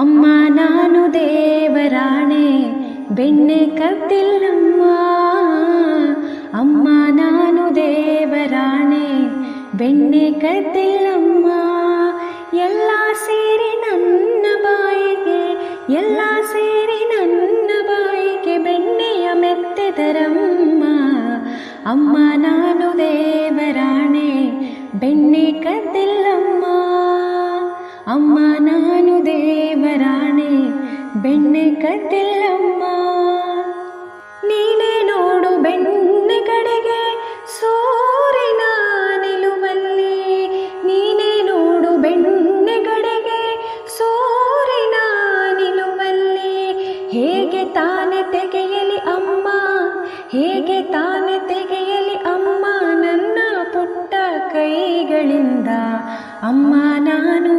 ಅಮ್ಮ ನಾನು ದೇವರಾಣೆ ಬೆಣ್ಣೆ ಕದ್ದಿಲ್ಲಮ್ಮ ಅಮ್ಮ ನಾನು ದೇವರಾಣೆ ಬೆಣ್ಣೆ ಕದ್ದಿಲ್ಲಮ್ಮ ಎಲ್ಲ ಸೇರಿ ನನ್ನ ಬಾಯಿಗೆ ಎಲ್ಲ ಸೇರಿ ನನ್ನ ಬಾಯಿಗೆ ಬೆಣ್ಣೆಯ ಮೆತ್ತೆದರಮ್ಮ ಅಮ್ಮ ನಾನು ದೇವರಾಣೆ ದೇವರಾಣೆ ಬೆಣ್ಣೆ ಕಟ್ಟಿಲ್ಲಮ್ಮ. ನೀನೇ ನೋಡು ಬೆಣ್ಣೆ ಕಡೆಗೆ ಸೂರಿನ ನಿಲುವಲ್ಲಿ ನೀನೇ ನೋಡು ಬೆಣ್ಣೆ ಕಡೆಗೆ ಸೂರಿನ ನಿಲುವಲ್ಲಿ ಹೇಗೆ ತಾನೆ ತೆಗೆಯಲಿ ಅಮ್ಮ, ಹೇಗೆ ತಾನೆ ತೆಗೆಯಲಿ ಅಮ್ಮ ನನ್ನ ಪುಟ್ಟ ಕೈಗಳಿಂದ. ಅಮ್ಮ ನಾನು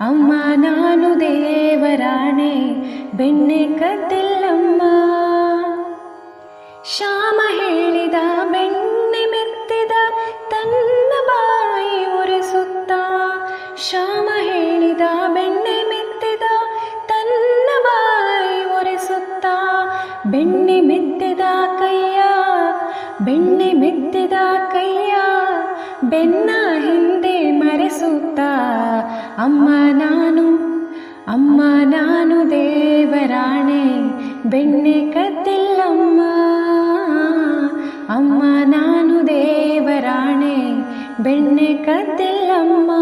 ಅಮ್ಮ ನಾನು ದೇವರಾಣೆ, ಬೆಣ್ಣೆ ಕದ್ದಿಲ್ಲಮ್ಮ. ಶ್ಯಾಮ ಹೇಳಿದ, ಬೆಣ್ಣೆ ಮೆತ್ತಿದ, ತನ್ನ ಬಾಯಿ ಒರೆಸುತ್ತ. ಶ್ಯಾಮ ಹೇಳಿದ, ಬೆಣ್ಣೆ ಮೆತ್ತಿದ, ತನ್ನ ಬಾಯಿ ಒರೆಸುತ್ತ. ಬೆಣ್ಣೆ ಮೆತ್ತಿದ ಕೈಯ, ಬೆಣ್ಣೆ ಮೆತ್ತಿದ ಕೈಯ, ಬೆನ್ನ ಹಿಂದೆ ಮರೆಸುತ್ತ ಅಮ್ಮ ನಾನು ಅಮ್ಮ ನಾನು ದೇವರಾಣೆ, ಬೆಣ್ಣೆ ಕತ್ತಿಲ್ಲಮ್ಮ. ಅಮ್ಮ ನಾನು ದೇವರಾಣೆ, ಬೆಣ್ಣೆ ಕತ್ತಿಲ್ಲಮ್ಮ.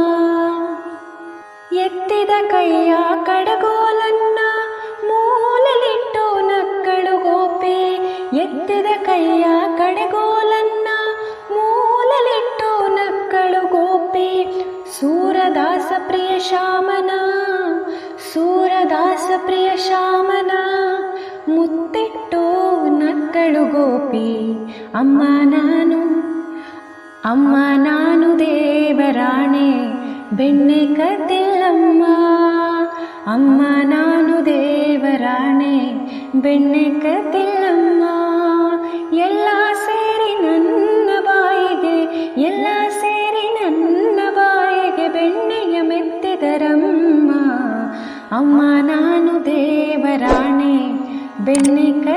ಎತ್ತಿದ ಕೈಯ ಕಡಗೋಲನ್ನ ಮೂಲಲಿಟ್ಟು ನಕ್ಕಳು ಗೋಪೆ, ಎತ್ತಿದ ಕೈಯ ಕಡಗೋಲನ್ನ ಸೂರದಾಸ ಪ್ರಿಯ ಶ್ಯಾಮನ ಸೂರದಾಸ ಪ್ರಿಯ ಶ್ಯಾಮನ ಮುತ್ತಿಟ್ಟು ನಕ್ಕಳು ಗೋಪಿ ಅಮ್ಮ ನಾನು ಅಮ್ಮ ನಾನು ದೇವರಾಣೆ ಬೆಣ್ಣೆ ಕದ್ದಿಲ್ಲಮ್ಮ ಅಮ್ಮ ನಾನು ದೇವರಾಣೆ ಬೆಣ್ಣೆ ಕದ್ದಿಲ್ಲಮ್ಮ ಬೆಣ್ಣೆಯ ಮೆತ್ತಿದರಮ್ಮ ಅಮ್ಮ ನಾನು ದೇವರಾಣೆ ಬೆಣ್ಣೆ ಕ